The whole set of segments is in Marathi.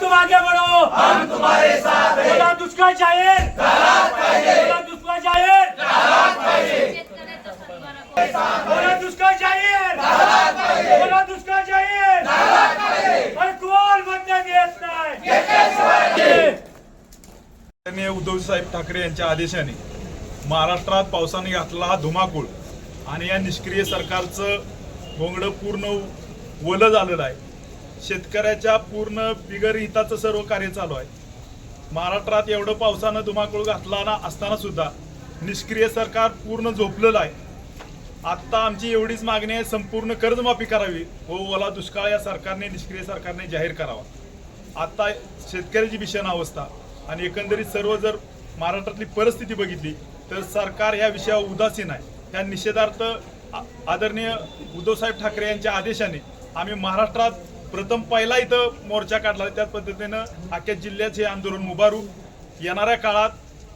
तुम आगे बढ़ो हम तुम्हारे साथ हैं बोला दुष्काळ जाहीर. बोला दुष्काळ जाहीर. बोला दुष्काळ जाहीर. बोला दुष्काळ जाहीर. पण कोण बदला देत नाही? उद्धव साहेब ठाकरे यांच्या आदेशाने महाराष्ट्रात पावसाने घातला हा धुमाकूळ आणि या निष्क्रिय सरकारचं घोंगडं पूर्ण वलं झालेलं आहे. शेतकऱ्याच्या पूर्ण बिगर हिताचं सर्व कार्य चालू आहे. महाराष्ट्रात एवढं पावसानं धुमाकूळ घातला ना असताना सुद्धा निष्क्रिय सरकार पूर्ण झोपलेलं आहे. आत्ता आमची एवढीच मागणी आहे संपूर्ण कर्जमाफी करावी. व ओला दुष्काळ या सरकारने निष्क्रिय सरकारने जाहीर करावा. आत्ता शेतकऱ्याची भीषण अवस्था आणि एकंदरीत सर्व जर महाराष्ट्रातली परिस्थिती बघितली तर सरकार या विषयावर उदासीन आहे. त्या निषेधार्थ आ- आदरणीय उद्धवसाहेब ठाकरे यांच्या आदेशाने आम्ही महाराष्ट्रात प्रथम पहिला इथं मोर्चा काढला. त्याच पद्धतीनं अख्ख्या जिल्ह्याचे आंदोलन उभारू येणाऱ्या काळात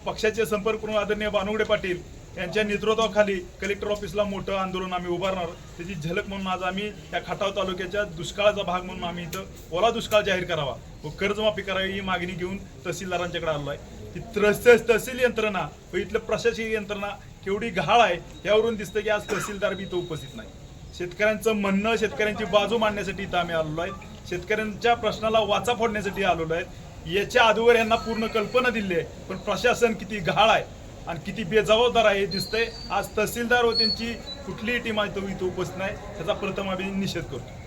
पक्षाचे संपर्क करून आदरणीय बानुगडे पाटील यांच्या नेतृत्वाखाली कलेक्टर ऑफिसला मोठं आंदोलन आम्ही उभारणार. त्याची झलक म्हणून आज आम्ही या खटाव तालुक्याच्या दुष्काळाचा भाग म्हणून आम्ही इथं ओला दुष्काळ जाहीर करावा व कर्जमाफी करावी ही मागणी घेऊन तहसीलदारांच्याकडे आलो आहे ही त्रस- तहसील यंत्रणा व इथलं प्रशासकीय यंत्रणा केवढी घाळ आहे यावरून दिसतं की आज तहसीलदार बी इथं उपस्थित नाही शेतकऱ्यांचं म्हणणं शेतकऱ्यांची बाजू मांडण्यासाठी इथं आम्ही आलेलो आहे. शेतकऱ्यांच्या प्रश्नाला वाचा फोडण्यासाठी आलेलो आहे. याच्या आधीवर यांना पूर्ण कल्पना दिली आहे पण प्रशासन किती घाळ आहे आणि किती बेजबाबदार आहे हे दिसतंय. आज तहसीलदार व त्यांची कुठलीही टीम आहे तो इथं उपस्थित नाही. त्याचा प्रथम आम्ही निषेध करतो.